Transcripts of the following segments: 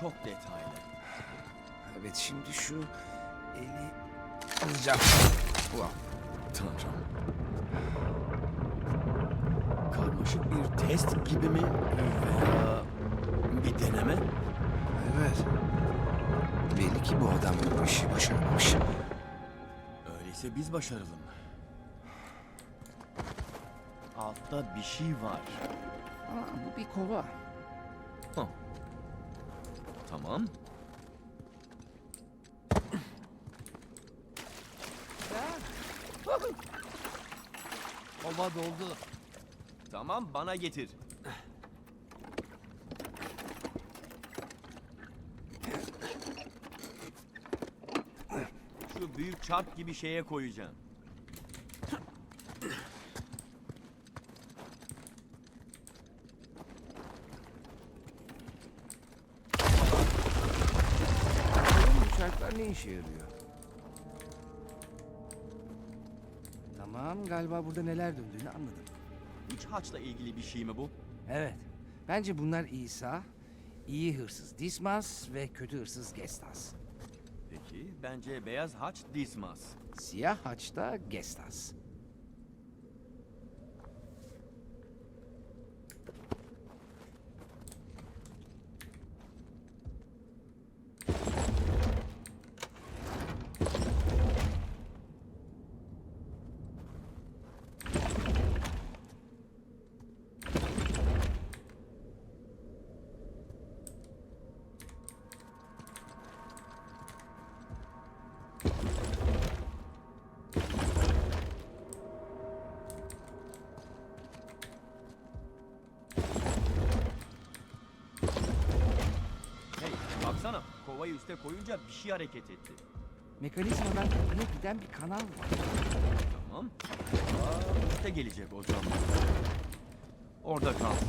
çok detaylı. Evet şimdi şu eli alacağım. Ulan. Tanrım. Karmaşık bir test gibi mi? Veya bir deneme? Evet. Belli ki bu adam bu işi başarmış. Öyleyse biz başaralım. Altta bir şey var. Aa, bu bir kova. Hah. Tamam. Kova doldu. Tamam bana getir. Şu büyük çarp gibi şeye koyacağım. Bakalım bu çarklar ne işe yarıyor? Tamam galiba burada neler döndüğünü anladım. Üç haçla ilgili bir şey mi bu? Evet. Bence bunlar İsa, iyi hırsız Dismas ve kötü hırsız Gestas. Peki bence beyaz haç Dismas. Siyah haç da Gestas. Baksana kovayı üste koyunca bir şey hareket etti. Mekanizmadan kapıya giden bir kanal var. Tamam. Aa, üste gelecek o zaman. Orada kalsın.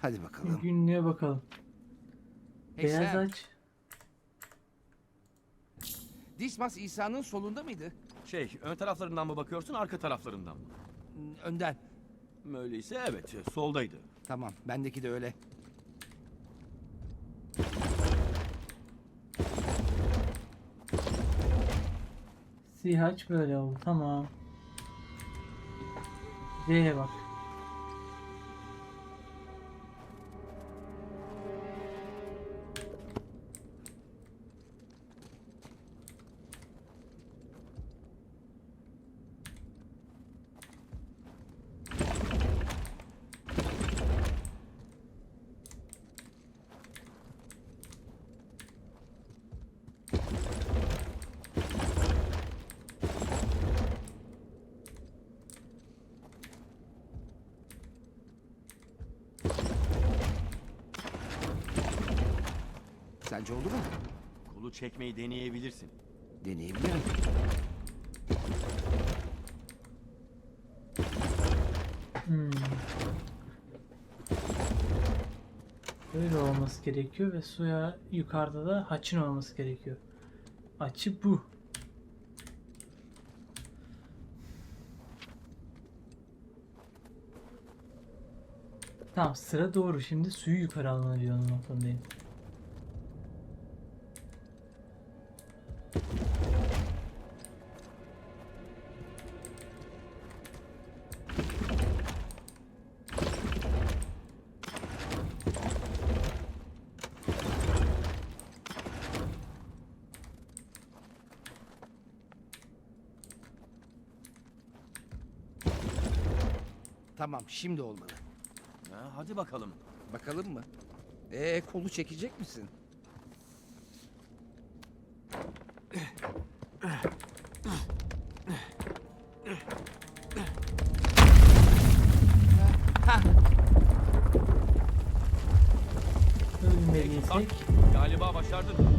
Hadi bakalım. Günlüğe bakalım. Hey Beyaz Sam, aç. Dismas İsa'nın solunda mıydı? Şey ön taraflarından mı bakıyorsun arka taraflarından mı? Hmm, Önden. Öyleyse evet soldaydı. Tamam, bendeki de öyle. Siyah aç böyle oldu. Tamam. D'ye bak. Sence oldu mu? Kolu çekmeyi deneyebilirsin. Deneyebilirim. Hmm. Böyle olması gerekiyor ve suya yukarıda da haçın olması gerekiyor. Açı bu. Tamam sıra doğru. Şimdi suyu yukarı almanı diyor onun noktasındayım. Tamam, şimdi olmalı. Ha, hadi bakalım. Bakalım mı? Ee, kolu çekecek misin? Ölmediysek Galiba başardın.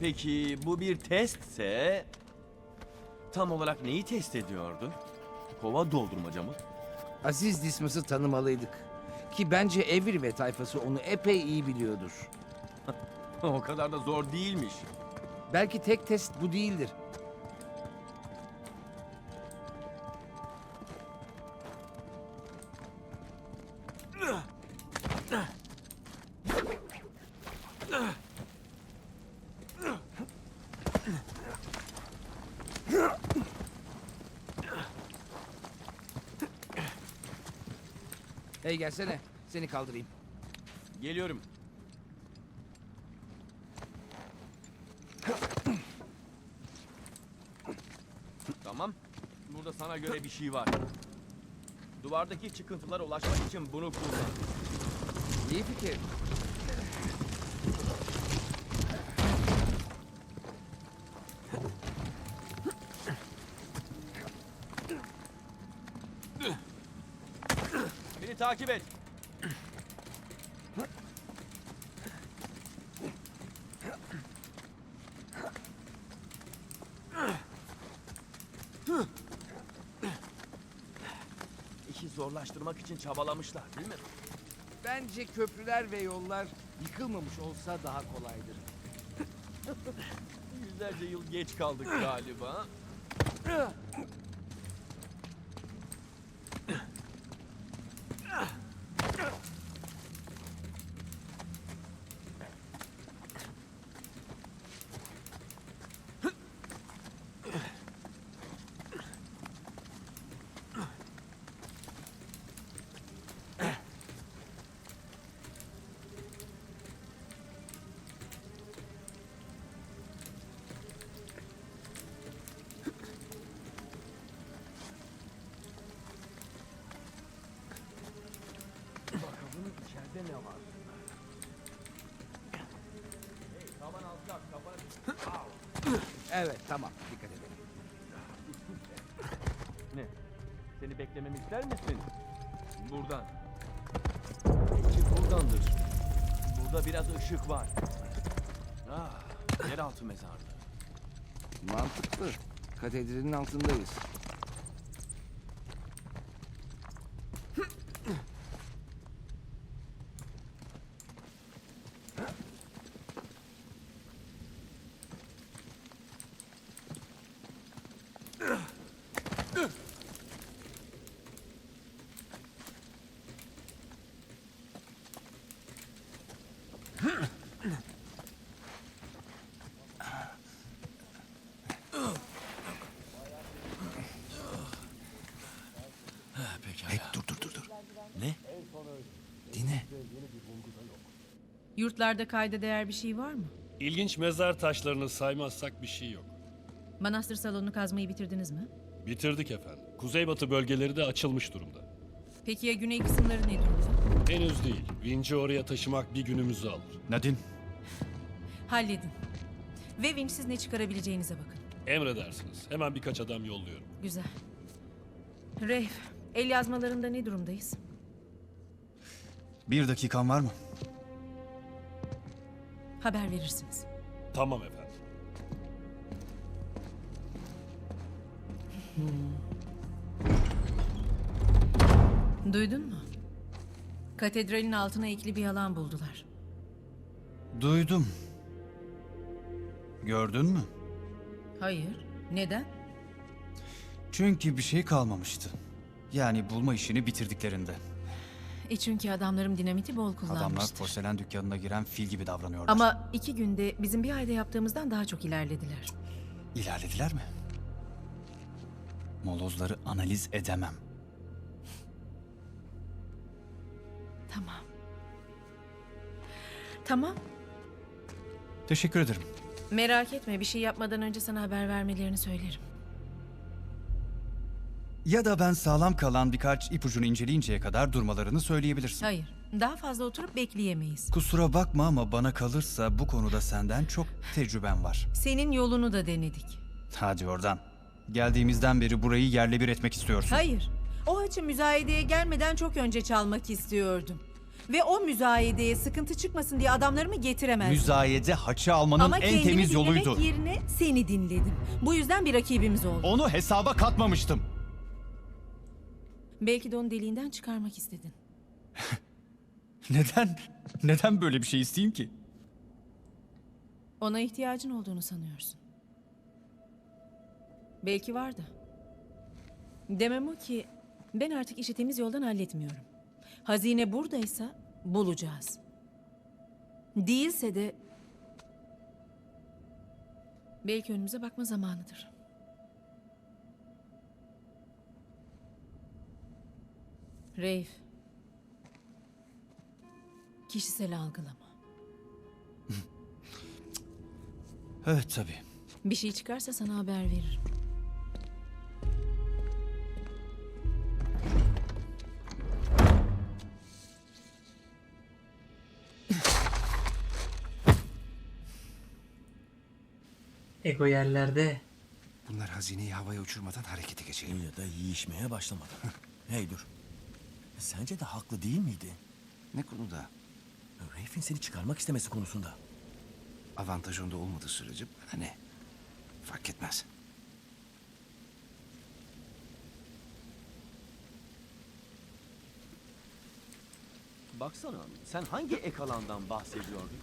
Peki bu bir testse tam olarak neyi test ediyordu? Kova doldurmaca mı? Aziz Dismas'ı tanımalıydık. Ki bence Evri ve tayfası onu epey iyi biliyordur. o kadar da zor değilmiş. Belki tek test bu değildir. Hey gelsene. Seni kaldırayım. Geliyorum. Tamam. Burada sana göre bir şey var. Duvardaki çıkıntılara ulaşmak için bunu kullan. İyi fikir. Takip et. İşi zorlaştırmak için çabalamışlar değil mi? Bence köprüler ve yollar yıkılmamış olsa daha kolaydır. Yüzlerce yıl geç kaldık galiba. Evet tamam dikkat edelim. Ne? Seni beklememi ister misin? Buradan. Belki buradandır. Burada biraz ışık var. Ah, yeraltı mezarlığı. Mantıklı. Katedralin altındayız. Yurtlarda kayda değer bir şey var mı? İlginç mezar taşlarını saymazsak bir şey yok. Manastır salonunu kazmayı bitirdiniz mi? Bitirdik efendim. Kuzeybatı bölgeleri de açılmış durumda. Peki ya güney kısımları ne durumda? Henüz değil. Vinci oraya taşımak bir günümüzü alır. Nadine. Halledin. Ve vinçsiz ne çıkarabileceğinize bakın. Emredersiniz. Hemen birkaç adam yolluyorum. Güzel. Reif, el yazmalarında ne durumdayız? Bir dakikan var mı? Haber verirsiniz. Tamam efendim. Duydun mu? Katedralin altına ekli bir alan buldular. Duydum. Gördün mü? Hayır. Neden? Çünkü bir şey kalmamıştı. Yani bulma işini bitirdiklerinde. E çünkü adamlarım dinamiti bol Adamlar kullanmıştır. porselen dükkanına giren fil gibi davranıyorlar. Ama iki günde bizim bir ayda yaptığımızdan daha çok ilerlediler. İlerlediler mi? Molozları analiz edemem. Tamam. Tamam. Teşekkür ederim. Merak etme bir şey yapmadan önce sana haber vermelerini söylerim. Ya da ben sağlam kalan birkaç ipucunu inceleyinceye kadar durmalarını söyleyebilirsin. Hayır. Daha fazla oturup bekleyemeyiz. Kusura bakma ama bana kalırsa bu konuda senden çok tecrüben var. Senin yolunu da denedik. Hadi oradan. Geldiğimizden beri burayı yerle bir etmek istiyorsun. Hayır. O haçı müzayedeye gelmeden çok önce çalmak istiyordum. Ve o müzayedeye sıkıntı çıkmasın diye adamlarımı getiremezdim. Müzayede haçı almanın Ama en kendimi temiz dinlemek yoluydu. yerine seni dinledim. Bu yüzden bir rakibimiz oldu. Onu hesaba katmamıştım. Belki de onu deliğinden çıkarmak istedin. Neden? Neden böyle bir şey isteyeyim ki? Ona ihtiyacın olduğunu sanıyorsun. Belki vardı. Demem o ki ben artık işi temiz yoldan halletmiyorum. Hazine buradaysa bulacağız. Değilse de belki önümüze bakma zamanıdır. Reif. Kişisel algılama. Evet tabii. Bir şey çıkarsa sana haber veririm. Ego yerlerde. Bunlar hazineyi havaya uçurmadan harekete geçelim. Ya da yiyişmeye başlamadan. hey dur. Sence de haklı değil miydi? Ne konuda? Rafe'in seni çıkarmak istemesi konusunda. Avantaj onda olmadığı sürece bana ne? Fark etmez. Baksana sen hangi ek alandan bahsediyordun?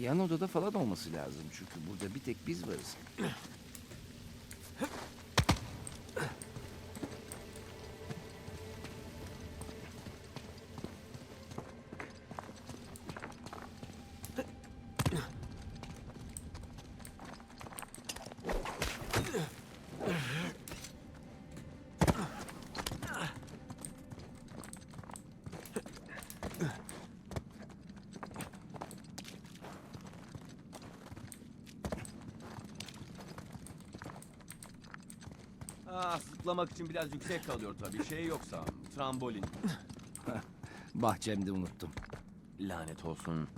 Yan odada falan olması lazım çünkü burada bir tek biz varız. Ah zıplamak için biraz yüksek kalıyor tabii. Şey yoksa trambolin. Bahçemde unuttum. Lanet olsun.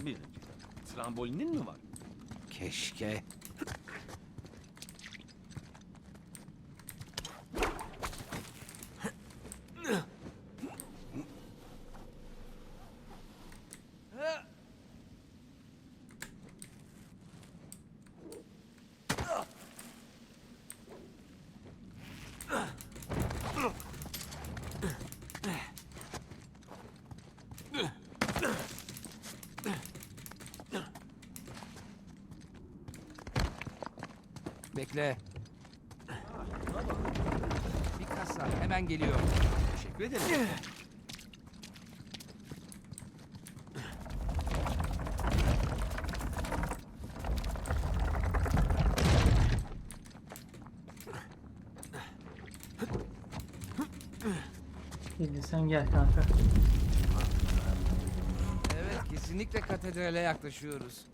Bir dakika. Trambolinin mi var? Keşke. Bekle. Bir kasa hemen geliyor. Teşekkür ederim. Şimdi sen gel kanka. Evet kesinlikle katedrale yaklaşıyoruz.